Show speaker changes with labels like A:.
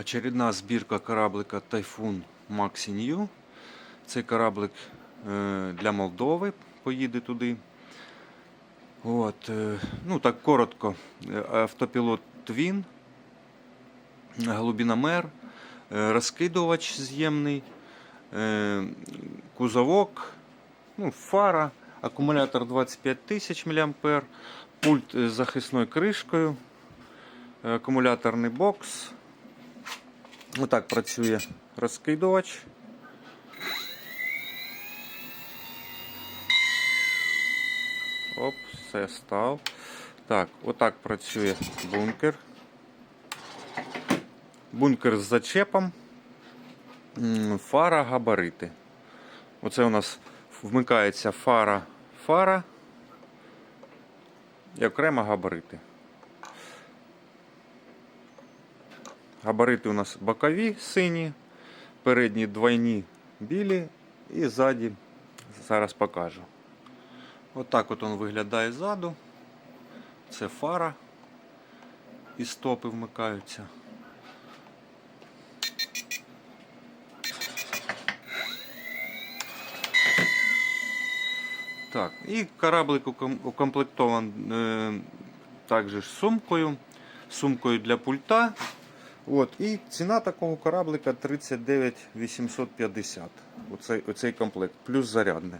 A: Очередна збірка кораблика Typhoon Maxi New. Цей кораблик е, для Молдови поїде туди. От, е, ну так коротко. Е, Автопілот Twin, глибиномер, е, розкидувач з'ємний, кузовок, ну, фара, акумулятор 25 тисяч мА, пульт з захисною кришкою, акумуляторний бокс. Отак працює розкидувач. Оп, все став. Так, отак працює бункер. Бункер з зачепом. Фара, габарити. Оце у нас вмикається фара, фара і окремо габарити. Габарити у нас бокові сині, передні двойні білі і ззаді зараз покажу. Отак от він виглядає ззаду. Це фара і стопи вмикаються. Так, і кораблик укомплектований е, також сумкою, сумкою для пульта. От, і ціна такого кораблика 39 850. Оцей, оцей комплект, плюс зарядне.